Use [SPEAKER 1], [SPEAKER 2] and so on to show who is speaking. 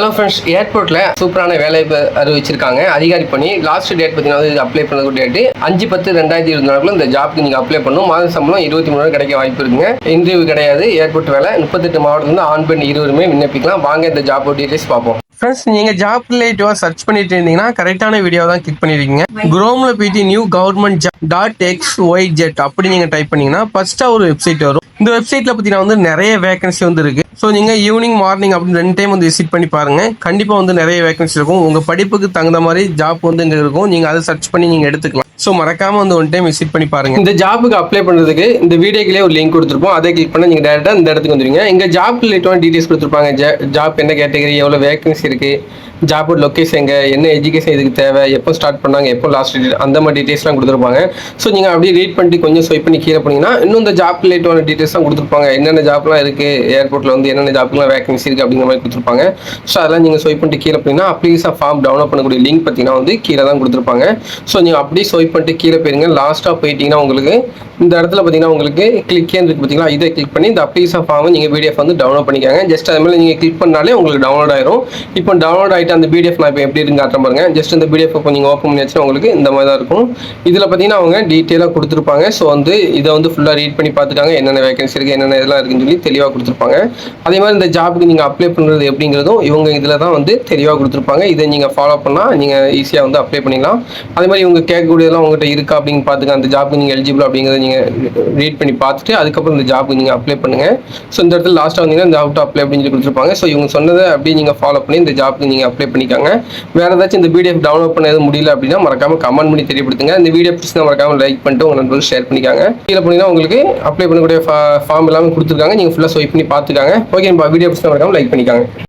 [SPEAKER 1] Hello friends ஏர்போர்ட்டில் சூப்பரான வேலை அறிவிச்சிருக்காங்க. அதிகாரி பண்ணி லாஸ்ட் டேட் பார்த்தீங்கன்னா அப்ளை பண்ண டேட்டு அஞ்சு பத்து ரெண்டாயிரத்தி இருபத்தி நாலுக்குள்ள இந்த ஜாப்க்கு நீங்கள் அப்ளை பண்ணணும். மாத சம்பளம் இருபத்தி மூணு கிடைக்க வாய்ப்பு இருக்குங்க. இன்டர்வியூ கிடையாது ஏர்போர்ட் வேலை. முப்பத்தெட்டு மாவட்டத்துலேருந்து ஆண் பெண் இருவருமே விண்ணப்பிக்கலாம். வாங்க இந்த ஜாப் டீடைல்ஸ் பார்ப்போம். ஃப்ரெண்ட்ஸ் நீங்கள் ஜாப் ரிலேட்டிவாக சர்ச் பண்ணிட்டு இருந்தீங்கன்னா கரெக்டான வீடியோ தான் கிளிக் பண்ணிருக்கீங்க. குரோமில் போயிட்டு new government job dot x y z அப்படி நீங்கள் டைப் பண்ணீங்கன்னா ஃபர்ஸ்ட்டாக ஒரு வெப்சைட் வரும். இந்த வெப்சைட்டில் பார்த்தீங்கன்னா வந்து நிறைய வேகன்சி வந்து இருக்கு. ஸோ நீங்கள் ஈவினிங் மார்னிங் அப்படின்னு ரெண்டு டைம் வந்து விசிட் பண்ணி பாருங்கள் கண்டிப்பாக வந்து நிறைய வேகன்சி இருக்கும். உங்கள் படிப்புக்கு தகுந்த மாதிரி ஜாப் வந்து இங்கே இருக்கும். நீங்கள் அதை சர்ச் பண்ணி நீங்கள் எடுத்துக்கலாம். ஸோ மறக்காம வந்து ஒன் டைம் விசிட் பண்ணி பாருங்க. இந்த ஜாபுக்கு அப்ளை பண்ணுறதுக்கு இந்த வீடியோக்கிலே ஒரு லிங்க் கொடுத்துருப்போம். அதை கிளிக் பண்ணி நீங்கள் டேரெக்டாக இந்த இடத்துக்கு வந்துருங்க இங்கே ஜாப் ரிலேட்டடான டீடைல்ஸ் கொடுத்துருப்பாங்க. ஜாப் என்ன கேட்டகரி எவ்வளோ வேகன்சி இருக்குது ஜாபோட லொக்கேஷன் எங்கே என்ன எஜுகேஷன் இதுக்கு தேவை எப்போ ஸ்டார்ட் பண்ணாங்க எப்போ லாஸ்ட் அந்த மாதிரி டீட்டெயில்ஸ்லாம் கொடுத்துருப்பாங்க. ஸோ நீங்கள் அப்படியே ரீட் பண்ணிட்டு கொஞ்சம் ஸ்வைப் பண்ணி கீழே போனீங்கன்னா இன்னும் இந்த ஜாப் ரிலேட்டடான டீட்டெயில்ஸ்லாம் கொடுத்துருப்பாங்க. என்னென்ன ஜாப்லாம் இருக்குது ஏர்போர்ட்டில் வந்து என்னென்ன ஜாப்லாம் வேகன்சி இருக்குது அப்படிங்கிற மாதிரி கொடுத்துருப்பாங்க. ஸோ அதெல்லாம் நீங்கள் ஸ்வைப் பண்ணிட்டு கீழே போனீங்கன்னா அப்ளிகேஷன் ஃபார்ம் டவுன்லோட் பண்ணக்கூடிய லிங்க் பார்த்தீங்கன்னா வந்து கீழே தான் கொடுத்துருப்பாங்க. ஸோ நீங்கள் அப்படியே ஸ்வைப் பண்ணிட்டு கீழே போயிருங்க. லாஸ்ட்டாக போயிட்டீங்கன்னா உங்களுக்கு இந்த இடத்துல பார்த்தீங்கன்னா உங்களுக்கு கிளிக் இருக்கு பார்த்தீங்களா இதை கிளிக் பண்ணி இந்த ப்ளீஸ்ஸாக ஃபார்ம் நீங்கள் பிடிஎஃப் வந்து டவுன்லோட் பண்ணிக்காங்க. ஜஸ்ட் அது மேலே நீங்கள் கிளிக் பண்ணாலே உங்களுக்கு டவுன்லோட் ஆயிரும். இப்போ டவுன்லோட் ஆகிட்டு அந்த பிடிஎஃப் நான் இப்போ எப்படி இருக்கு காட்டுறேன் பாருங்க. ஜஸ்ட் இந்த பிடிஎஃப் இப்போ நீங்கள் ஓப்பன் பண்ணி உங்களுக்கு இந்த மாதிரி தான் இருக்கும். இதில் பார்த்தீங்கன்னா அவங்க டீட்டெயிலாக கொடுத்துருப்பாங்க. ஸோ வந்து இதை வந்து ஃபுல்லாக ரீட் பண்ணி பார்த்துட்டாங்க. என்னென்ன வேகன்சி இருக்குது என்னென்ன இதெல்லாம் இருக்குன்னு சொல்லி தெளிவாக கொடுத்துருப்பாங்க. அதே மாதிரி இந்த ஜாபுக்கு நீங்கள் அப்ளை பண்ணுறது எப்படிங்கிறதும் இவங்க இதில் தான் வந்து தெளிவாக கொடுத்துருப்பாங்க. இதை நீங்கள் ஃபாலோ பண்ணால் நீங்கள் ஈஸியாக வந்து அப்ளை பண்ணிக்கலாம். அதே மாதிரி இவங்க கேட்கக்கூடிய இதெல்லாம் உங்கள்கிட்ட இருக்கா அப்படின்னு பார்த்துக்க அந்த ஜாப்புக்கு நீங்கள் எலிஜிபிள் அப்படிங்கிறத நீங்கள் ரீட் பண்ணி பார்த்துட்டு அதுக்கப்புறம் இந்த ஜாப்புக்கு நீங்கள் அப்ளை பண்ணுங்கள் ஸோ இந்த இடத்துல லாஸ்ட்டாக வந்தீங்கன்னா இந்த ஜாப் அப்ளை அப்படின்னு சொல்லி கொடுத்துருப்பாங்க. ஸோ இவங்க சொன்னதை அப்படியே நீங்கள் ஃபாலோ பண்ணி இந்த ஜாப்க்கு நீங்கள் அப்ளை பண்ணிக்காங்க. வேறு ஏதாச்சும் இந்த பிடிஎஃப் டவுன்லோட் பண்ண எதுவும் முடியல அப்படின்னா மறக்காம கமெண்ட் பண்ணி தெரியப்படுத்துங்க. இந்த வீடியோ பிடிச்சா மறக்காம லைக் பண்ணிட்டு உங்கள் நண்பர்கள் ஷேர் பண்ணிக்காங்க. கீழே போனீங்கன்னா உங்களுக்கு அப்ளை பண்ணக்கூடிய ஃபார்ம் எல்லாமே கொடுத்துருக்காங்க. நீங்கள் ஃபுல்லாக ஸ்வைப் பண்ணி பார்த்துக்காங்க. ஓகே வீடியோ பிடிச்சா மறக்காம லைக் பண்ணிக்காங்க.